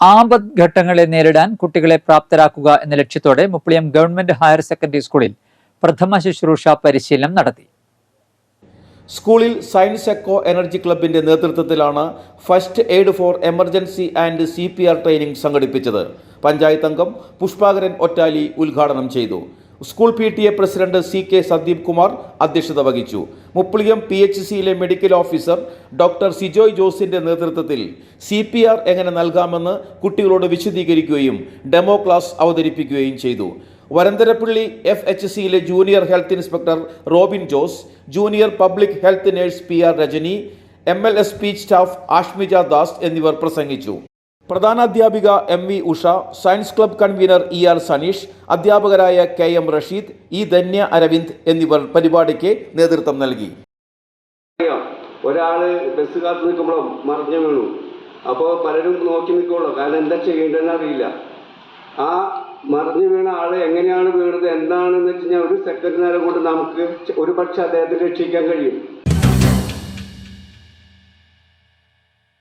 ആപത് ഘട്ടങ്ങളെ നേരിടാൻ കുട്ടികളെ പ്രാപ്തരാക്കുക എന്ന ലക്ഷ്യത്തോടെ മുപ്പളിയം ഗവൺമെന്റ് ഹയർ സെക്കൻഡറി സ്കൂളിൽ പ്രഥമ ശുശ്രൂഷ പരിശീലനം നടത്തി. സ്കൂളിൽ സയൻസ് എക്കോ എനർജി ക്ലബിന്റെ നേതൃത്വത്തിലാണ് first aid for emergency and C P R training സംഘടിപ്പിച്ചത്. പഞ്ചായത്ത് അംഗം പുഷ്പാകരൻ ഒറ്റാലി ഉദ്ഘാടനം ചെയ്തു. School P T A president C K Sandeep Kumar അധ്യക്ഷത വഹിച്ചു. മുപ്പളിയം പി എച്ച് സിയിലെ മെഡിക്കൽ ഓഫീസർ ഡോക്ടർ സിജോയ് ജോസിന്റെ നേതൃത്വത്തിൽ സി പി ആർ എങ്ങനെ നൽകാമെന്ന് കുട്ടികളോട് വിശദീകരിക്കുകയും ഡെമോ ക്ലാസ് അവതരിപ്പിക്കുകയും ചെയ്തു. വരന്തരപ്പള്ളി എഫ് എച്ച് സിയിലെ junior health inspector Robin Jose junior public health nurse P R Rajani M L S P staff Ashmija Das എന്നിവർ പ്രസംഗിച്ചു. പ്രധാനാധ്യാപിക M V Usha science club convener E R Saneesh അധ്യാപകരായ K M Rasheed E Dhanya Aravind എന്നിവർ പരിപാടിക്ക് നേതൃത്വം നൽകി. ഒരാൾ bus കാത്ത് നിൽക്കുമ്പോൾ മറിഞ്ഞു വീണു. അപ്പോൾ പലരും നോക്കി നിൽക്കുള്ളൂ കാരണം എന്താ ചെയ്യേണ്ടതെന്ന് അറിയില്ല. ആ മറിഞ്ഞു വീണ ആൾ എങ്ങനെയാണ് വീണത് എന്താണെന്ന് വെച്ച് കഴിഞ്ഞാൽ ഒരു സെക്കൻഡ് നേരം കൊണ്ട് നമുക്ക് ഒരു പക്ഷെ അദ്ദേഹത്തെ രക്ഷിക്കാൻ കഴിയും.